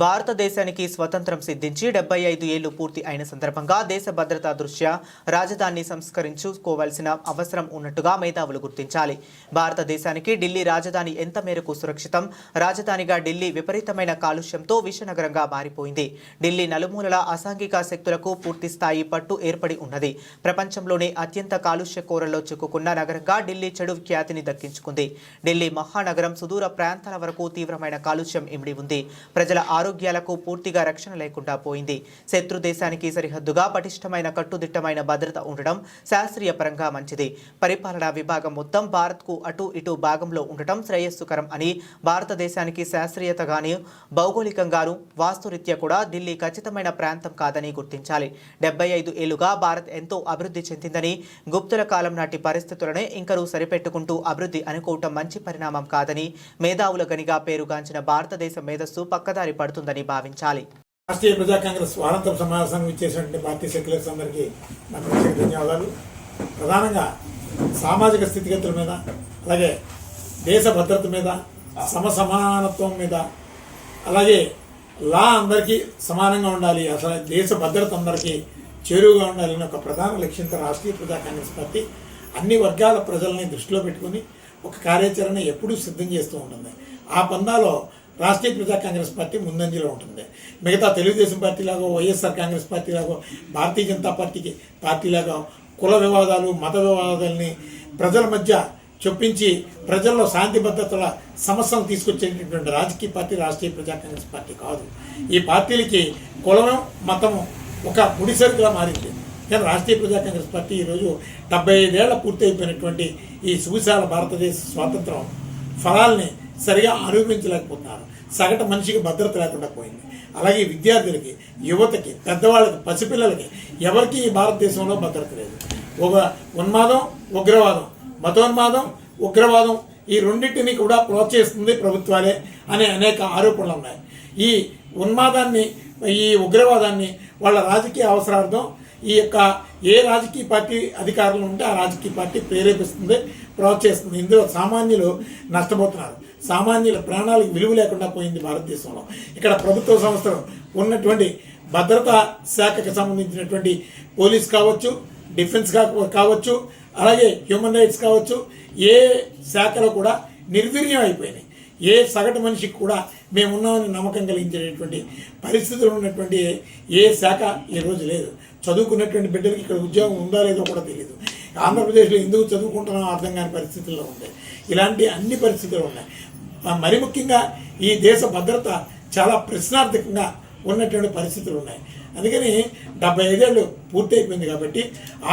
భారతదేశానికి స్వతంత్రం సిద్ధించి డెబ్బై ఐదు ఏళ్ళు పూర్తి అయిన సందర్భంగా దేశ భద్రతా దృష్ట్యా రాజధానిని సంస్కరించుకోవాల్సిన అవసరం ఉన్నట్టుగా మేధావులు గుర్తించాలి. భారతదేశానికి ఢిల్లీ రాజధాని ఎంత మేరకు సురక్షితం? రాజధానిగా ఢిల్లీ విపరీతమైన కాలుష్యంతో విషనగరంగా మారిపోయింది. ఢిల్లీ నలుమూలల అసాంఘిక శక్తులకు పూర్తి స్థాయి పట్టు ఏర్పడి ఉన్నది. ప్రపంచంలోనే అత్యంత కాలుష్య కోరల్లో చిక్కుకున్న నగరంగా ఢిల్లీ చెడు ఖ్యాతిని దక్కించుకుంది. ఢిల్లీ మహానగరం సుదూర ప్రాంతాల వరకు తీవ్రమైన కాలుష్యం ఇమిడి ఉంది. ప్రజల ఆరోగ్యాలకు పూర్తిగా రక్షణ లేకుండా పోయింది. శత్రు దేశానికి సరిహద్దుగా పటిష్టమైన కట్టుదిట్టమైన భద్రత ఉండడం శాస్త్రీయ పరంగా మంచిది. పరిపాలనా విభాగం మొత్తం భారత్కు అటు ఇటు భాగంలో ఉండటం శ్రేయస్సుకరం అని భారతదేశానికి శాస్త్రీయతగాను భౌగోళికంగాను వాస్తురీత్యా కూడా ఢిల్లీ ఖచ్చితమైన ప్రాంతం కాదని గుర్తించాలి. డెబ్బై ఐదు ఏళ్ళుగా భారత్ ఎంతో అభివృద్ధి చెందిందని గుప్తుల కాలం నాటి పరిస్థితులనే ఇంకరూ సరిపెట్టుకుంటూ అభివృద్ధి అనుకోవటం మంచి పరిణామం కాదని మేధావుల గనిగా పేరుగాంచిన భారతదేశ మేధస్సు పక్కదారి పడుతుందని భావించాలి. రాష్ట్రీయ ప్రజా కాంగ్రెస్ వారాంతం సమావేశం ఇచ్చేసినటువంటి పార్టీ సెక్యులర్స్ అందరికీ నా ప్రత్యేక ధన్యవాదాలు. ప్రధానంగా సామాజిక స్థితిగతుల మీద అలాగే దేశ భద్రత మీద సమసమానత్వం మీద అలాగే లా అందరికీ సమానంగా ఉండాలి. అసలు దేశ భద్రత అందరికీ చేరువుగా ఉండాలని ఒక ప్రధాన లక్ష్యంతో రాష్ట్రీయ ప్రజా కాంగ్రెస్ పార్టీ అన్ని వర్గాల ప్రజల్ని దృష్టిలో పెట్టుకుని ఒక కార్యాచరణ ఎప్పుడూ సిద్ధం చేస్తూ ఉంటుంది. ఆ పందాలో రాష్ట్రీయ ప్రజా కాంగ్రెస్ పార్టీ ముందంజలో ఉంటుంది. మిగతా తెలుగుదేశం పార్టీ లాగో వైఎస్ఆర్ కాంగ్రెస్ పార్టీ లాగో భారతీయ జనతా పార్టీకి పార్టీ లాగో కుల వివాదాలు మత వివాదాలని ప్రజల మధ్య చొప్పించి ప్రజల్లో శాంతి భద్రతల సమస్యలు తీసుకొచ్చేటటువంటి రాజకీయ పార్టీ రాష్ట్రీయ ప్రజా కాంగ్రెస్ పార్టీ కాదు. ఈ పార్టీలకి కులం మతము ఒక ముడిసరుకులా మారింది. కానీ రాష్ట్రీయ ప్రజా కాంగ్రెస్ పార్టీ ఈరోజు డెబ్బై ఐదేళ్ళ పూర్తి అయిపోయినటువంటి ఈ సువిశాల భారతదేశ స్వాతంత్రం ఫలాల్ని సరిగా ఆరోపించలేకపోతున్నారు. సగటు మనిషికి భద్రత లేకుండా పోయింది. అలాగే విద్యార్థులకి యువతకి పెద్దవాళ్ళకి పసిపిల్లలకి ఎవరికి ఈ భారతదేశంలో భద్రత లేదు. ఒక ఉన్మాదం ఉగ్రవాదం మతోన్మాదం ఉగ్రవాదం ఈ రెండింటిని కూడా ప్రోత్సహిస్తుంది ప్రభుత్వాలే అనే అనేక ఆరోపణలు ఉన్నాయి. ఈ ఉన్మాదాన్ని ఈ ఉగ్రవాదాన్ని వాళ్ళ రాజకీయ అవసరార్థం ఈ యొక్క ఏ రాజకీయ పార్టీ అధికారులు ఉంటే ఆ రాజకీయ పార్టీ ప్రేరేపిస్తుంది ప్రోత్సహిస్తుంది. ఇందులో సామాన్యులు నష్టపోతున్నారు. సామాన్యుల ప్రాణాలకు విలువ లేకుండా పోయింది భారతదేశంలో. ఇక్కడ ప్రభుత్వ సంస్థలు ఉన్నటువంటి భద్రతా శాఖకు సంబంధించినటువంటి పోలీస్ కావచ్చు డిఫెన్స్ కా- కావచ్చు అలాగే హ్యూమన్ రైట్స్ కావచ్చు ఏ శాఖలో కూడా నిర్వీర్యం అయిపోయినాయి. ఏ సగటు మనిషికి కూడా మేమున్నామని నమ్మకం కలిగించేటటువంటి పరిస్థితులు ఉన్నటువంటి ఏ శాఖ ఈరోజు రోజు లేదు. చదువుకున్నటువంటి బిడ్డలకి ఇక్కడ ఉద్యోగం ఉందా లేదో కూడా తెలియదు ఆంధ్రప్రదేశ్లో ఎందుకు చదువుకుంటున్నామో అర్థం కాని పరిస్థితుల్లో ఉంది ఇలాంటి అన్ని పరిస్థితులు ఉన్నాయి. మరి ముఖ్యంగా ఈ దేశ భద్రత చాలా ప్రశ్నార్థకంగా ఉన్నటువంటి పరిస్థితులు ఉన్నాయి. అందుకని డెబ్బై ఐదేళ్ళు పూర్తయిపోయింది కాబట్టి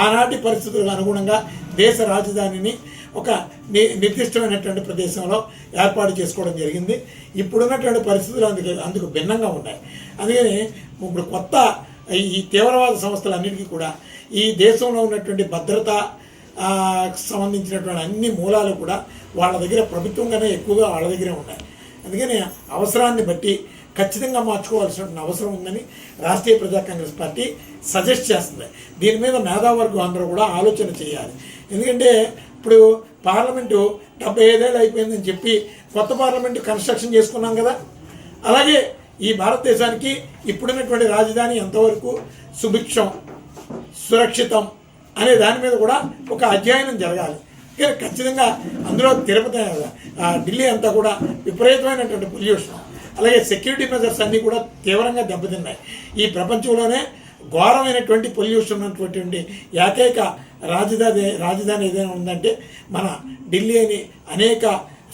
ఆనాటి పరిస్థితులకు అనుగుణంగా దేశ రాజధానిని ఒక ని నిర్దిష్టమైనటువంటి ప్రదేశంలో ఏర్పాటు చేసుకోవడం జరిగింది. ఇప్పుడున్నటువంటి పరిస్థితులు అందుకు అందుకు భిన్నంగా ఉన్నాయి. అందుకని ఇప్పుడు కొత్త ఈ తీవ్రవాద సంస్థలన్నిటికీ కూడా ఈ దేశంలో ఉన్నటువంటి భద్రత సంబంధించినటువంటి అన్ని మూలాలు కూడా వాళ్ళ దగ్గర ప్రభుత్వంగానే ఎక్కువగా వాళ్ళ దగ్గరే ఉన్నాయి. అందుకని అవసరాన్ని బట్టి ఖచ్చితంగా మార్చుకోవాల్సిన అవసరం ఉందని రాష్ట్రీయ ప్రజా కాంగ్రెస్ పార్టీ సజెస్ట్ చేస్తుంది. దీని మీద మేధావర్గం అందరూ కూడా ఆలోచన చేయాలి. ఎందుకంటే ఇప్పుడు పార్లమెంటు డెబ్బై ఐదేళ్ళు అయిపోయిందని చెప్పి కొత్త పార్లమెంటు కన్స్ట్రక్షన్ చేసుకున్నాం కదా. అలాగే ఈ భారతదేశానికి ఇప్పుడున్నటువంటి రాజధాని ఎంతవరకు సుభిక్షం సురక్షితం అనే దాని మీద కూడా ఒక అధ్యయనం జరగాలి. కానీ ఖచ్చితంగా అందులో తిరుపతి ఆ, ఢిల్లీ అంతా కూడా విపరీతమైనటువంటి పొల్యూషన్. అలాగే సెక్యూరిటీ మెజర్స్ అన్నీ కూడా తీవ్రంగా దెబ్బతిన్నాయి. ఈ ప్రపంచంలోనే ఘోరమైనటువంటి పొల్యూషన్ ఉన్నటువంటి ఏకైక రాజధాని రాజధాని ఏదైనా ఉందంటే మన ఢిల్లీ అని అనేక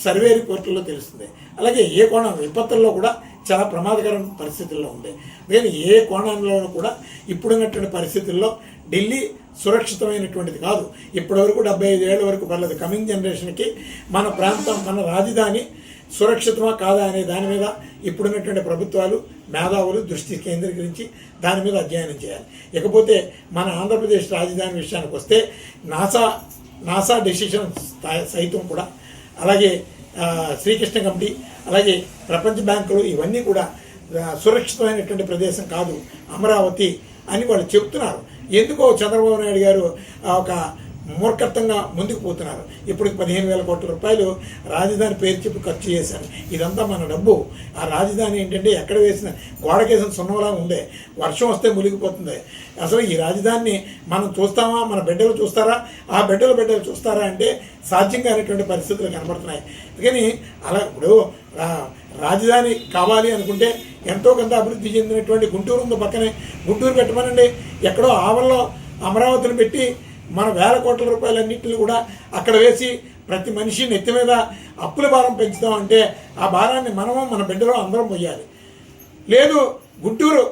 సర్వే రిపోర్టుల్లో తెలుస్తుంది. అలాగే ఏ కోణం విపత్తుల్లో కూడా చాలా ప్రమాదకరమైన పరిస్థితుల్లో ఉంది. నేను ఏ కోణంలో కూడా ఇప్పుడున్నటువంటి పరిస్థితుల్లో ఢిల్లీ సురక్షితమైనటువంటిది కాదు. ఇప్పటివరకు డెబ్బై ఐదు ఏళ్ళ వరకు పర్లేదు. కమింగ్ జనరేషన్కి మన ప్రాంతం మన రాజధాని సురక్షితమా కాదా అనే దాని మీద ఇప్పుడున్నటువంటి ప్రభుత్వాలు మేధావులు దృష్టి కేంద్రీకరించి దాని మీద అధ్యయనం చేయాలి. ఇకపోతే మన ఆంధ్రప్రదేశ్ రాజధాని విషయానికి వస్తే నాసా నాసా డెసిషన్ సైతం కూడా అలాగే శ్రీకృష్ణ కమిటీ అలాగే ప్రపంచ బ్యాంకులు ఇవన్నీ కూడా సురక్షితమైనటువంటి ప్రదేశం కాదు అమరావతి అని వాళ్ళు చెప్తున్నారు. ఎందుకో చంద్రబాబు నాయుడు గారు ఆ, ఒక మూర్ఖత్వంగా ముందుకు పోతున్నారు. ఇప్పుడు పదిహేను వేల కోట్ల రూపాయలు రాజధాని పేరు చెప్పి ఖర్చు చేశారు. ఇదంతా మన డబ్బు. ఆ రాజధాని ఏంటంటే ఎక్కడ వేసిన గోడకేసిన సున్నలా ఉందే. వర్షం వస్తే మునిగిపోతుంది. అసలు ఈ రాజధానిని మనం చూస్తామా? మన బిడ్డలు చూస్తారా? ఆ బిడ్డలు బిడ్డలు చూస్తారా అంటే సాధ్యం కానిటువంటి పరిస్థితులు కనబడుతున్నాయి. కానీ అలా ఇప్పుడు రా- రాజధాని కావాలి అనుకుంటే ఎంతో కొంత అభివృద్ధి చెందినటువంటి గుంటూరు ఉంది పక్కనే. గుంటూరు పెట్టమనండి. ఎక్కడో ఆవల్లో అమరావతిని పెట్టి మన వేల కోట్ల రూపాయలన్నింటిని కూడా అక్కడ వేసి ప్రతి మనిషి నెత్తి మీద అప్పుల భారం పెంచుతామంటే ఆ భారాన్ని మనము మన బిడ్డలో అందరం పోయాలి లేదు గుంటూరు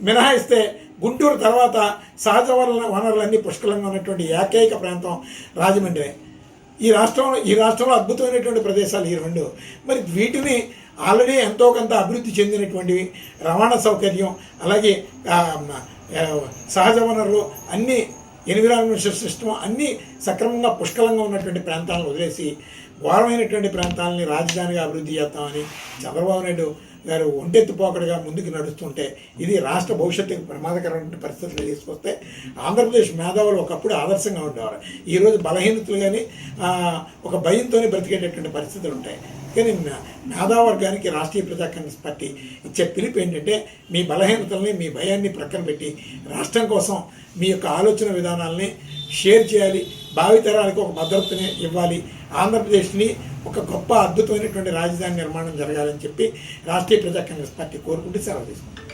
మినహాయిస్తే గుంటూరు తర్వాత సహజ వనరుల వనరులన్నీ పుష్కలంగా ఉన్నటువంటి ఏకైక ప్రాంతం రాజమండ్రి. ఈ రాష్ట్రంలో ఈ రాష్ట్రంలో అద్భుతమైనటువంటి ప్రదేశాలు ఈ రెండు. మరి వీటిని ఆల్రెడీ ఎంతో కొంత అభివృద్ధి చెందినటువంటివి రవాణా సౌకర్యం అలాగే సహజ వనరులు అన్నీ ఎన్విరాన్మెంటల్ సిస్టమ్ అన్నీ సక్రమంగా పుష్కలంగా ఉన్నటువంటి ప్రాంతాలను వదిలేసి ఘోరమైనటువంటి ప్రాంతాలని రాజధానిగా అభివృద్ధి చేస్తామని చంద్రబాబు నాయుడు గారు ఒంటెత్తిపోకడుగా ముందుకు నడుస్తుంటే ఇది రాష్ట్ర భవిష్యత్తుకు ప్రమాదకరమైన పరిస్థితులు తీసుకొస్తే ఆంధ్రప్రదేశ్ మేధావులు ఒకప్పుడు ఆదర్శంగా ఉండేవారు. ఈరోజు బలహీనతలు కానీ ఒక భయంతోనే బ్రతికేటటువంటి పరిస్థితులు ఉంటాయి. కానీ మే- వర్గానికి రాష్ట్రీయ ప్రజా కాంగ్రెస్ పార్టీ ఇచ్చే పిలుపు ఏంటంటే మీ బలహీనతల్ని మీ భయాన్ని ప్రక్కన పెట్టి రాష్ట్రం కోసం మీ యొక్క ఆలోచన విధానాల్ని షేర్ చేయాలి. భావితరాలకు ఒక భద్రతని ఇవ్వాలి. ఆంధ్రప్రదేశ్ని ఒక గొప్ప అద్భుతమైనటువంటి రాజధాని నిర్మాణం జరగాలని చెప్పి రాష్ట్రీయ ప్రజా కాంగ్రెస్ పార్టీ కోరుకుంటూ సెలవు తీసుకుంటాం